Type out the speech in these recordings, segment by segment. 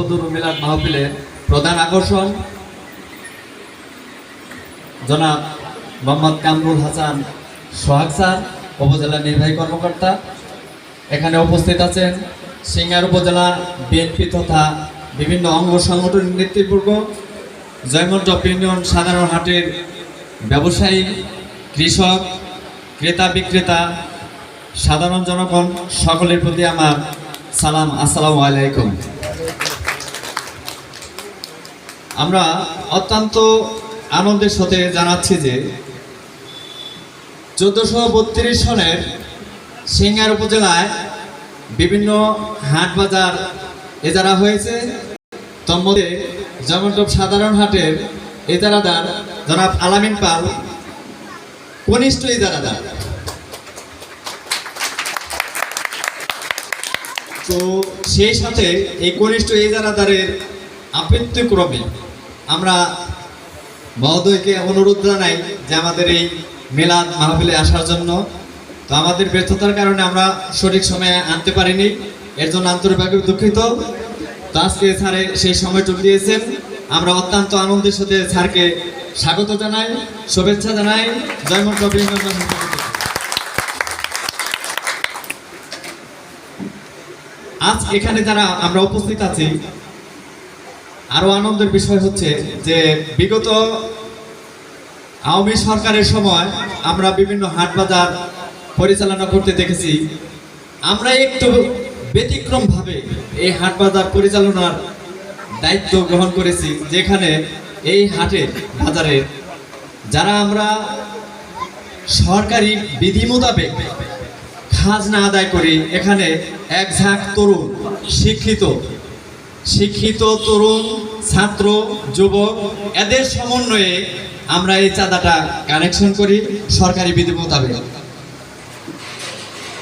বদুর মিলাদ মাহফিলের প্রধান আকর্ষণ, জনাব মোহাম্মদ কামরুল হাসান সোহাগ স্যার, উপজেলা নির্বাহী কর্মকর্তা। এখানে উপস্থিত আছেন সিঙ্গার উপজেলা বিএনপি তথা বিভিন্ন অঙ্গ সংগঠনের নেতৃবর্গ জয়মন্টপ ইউনিয়ন সাধারণ হাটের ব্যবসায়ী, কৃষক, ক্রেতা বিক্রেতা, সাধারণ জনগণ, সকলের প্রতি আমার সালাম, আসসালামু আলাইকুম। আমরা অত্যন্ত আনন্দের সাথে জানাচ্ছি যে চোদ্দশো বত্রিশ সনের সিঙ্গার উপজেলায় বিভিন্ন হাট বাজার এজারা হয়েছে। তোর মধ্যে জমটপ সাধারণ হাটের এজারাদার জনাব আলামিন পাল, কনিষ্ঠ ইজারাদার তো সেই সাথে এই কনিষ্ঠ ইজারাদারের আপত্তিক্রমে আমরা মহোদয়কে অনুরোধ জানাই যে আমাদের এই মেলাদ মাহফিলে আসার জন্য। তো আমাদের ব্যর্থতার কারণে আমরা সঠিক সময়ে আনতে পারিনি, এর জন্য আন্তরিকভাবে দুঃখিত। তো আজকে স্যারে সেই সময়টুকু দিয়েছেন আমরা অত্যন্ত আনন্দের সাথে স্যারকে স্বাগত জানাই, শুভেচ্ছা জানাই। জয়মন্ত্র অভিনন্দন আজ এখানে যারা আমরা উপস্থিত আছি আরও আনন্দের বিষয় হচ্ছে যে বিগত আওয়ামী সরকারের সময় আমরা বিভিন্ন হাট বাজার পরিচালনা করতে দেখেছি। আমরা একটু ব্যতিক্রম ভাবে এই হাট বাজার পরিচালনার দায়িত্ব গ্রহণ করেছি, যেখানে এই হাটের বাজারে যারা আমরা সরকারি বিধি মোতাবেক খাজনা আদায় করি, এখানে এক ঝাঁক তরুণ, শিক্ষিত শিক্ষিত তরুণ, ছাত্র, যুবক, এদের সমন্বয়ে আমরা এই চাঁদাটা কানেকশন করি সরকারি বিধি মোতাবেক।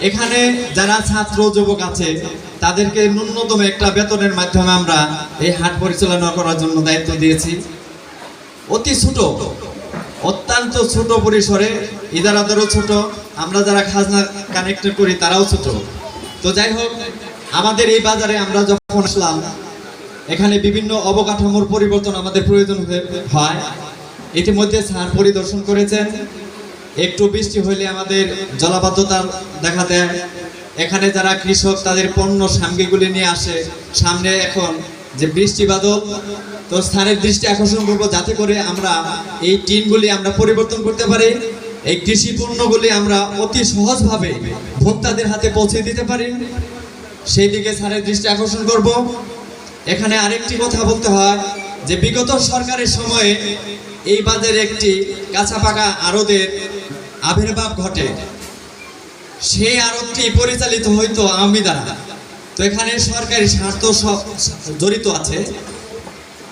এখানে যারা ছাত্র, যুবক আছে, তাদেরকে ন্যূনতম একটা বেতনের মাধ্যমে আমরা এই হাট পরিচালনা করার জন্য দায়িত্ব দিয়েছি। অতি ছোট, অত্যন্ত ছোট পরিসরে ইদারাদেরও ছোট, আমরা যারা খাজনা কানেক্ট করি তারাও ছোট। তো যাই হোক, আমাদের এই বাজারে আমরা যখন আসলাম এখানে বিভিন্ন অবকাঠামোর পরিবর্তন আমাদের প্রয়োজন হয়ে- ইতিমধ্যে স্যার পরিদর্শন করেছেন। একটু বৃষ্টি হলে আমাদের জলাবদ্ধতা দেখা দেয়। এখানে যারা কৃষক, তাদের পণ্য সামগ্রীগুলি নিয়ে আসে। সামনে এখন যে বৃষ্টি বাদল, তো স্থানের দৃষ্টি আকর্ষণ করব যাতে করে আমরা এই টিনগুলি আমরা পরিবর্তন করতে পারি। এই কৃষি পণ্যগুলি আমরা অতি সহজভাবে ভোক্তাদের হাতে পৌঁছে দিতে পারি। সেই দিকে স্যারের দৃষ্টি আকর্ষণ করব। এখানে আরেকটি কথা বলতে হয় যে বিগত সরকারের সময়ে এই বাজারে একটি কাঁচা পাকা আবির্ভাব ঘটে। সেই আড়তটি পরিচালিত হইতো আওয়ামী দ্বারা। তো এখানে সরকারি স্বার্থ জড়িত আছে।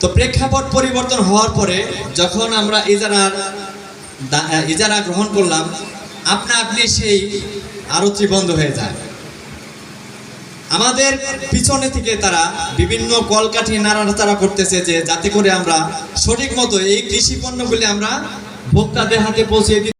তো প্রেক্ষাপট পরিবর্তন হওয়ার পরে যখন আমরা ইজারার ইজারা গ্রহণ করলাম, আপনা আপনি সেই আড়তটি বন্ধ হয়ে যায়। আমাদের পিছনে থেকে তারা বিভিন্ন কলকাঠি নাড়াচাড়া করতেছে যে যাতে করে আমরা সঠিক মতো এই কৃষি পণ্যগুলি আমরা ভোক্তাদের হাতে পৌঁছে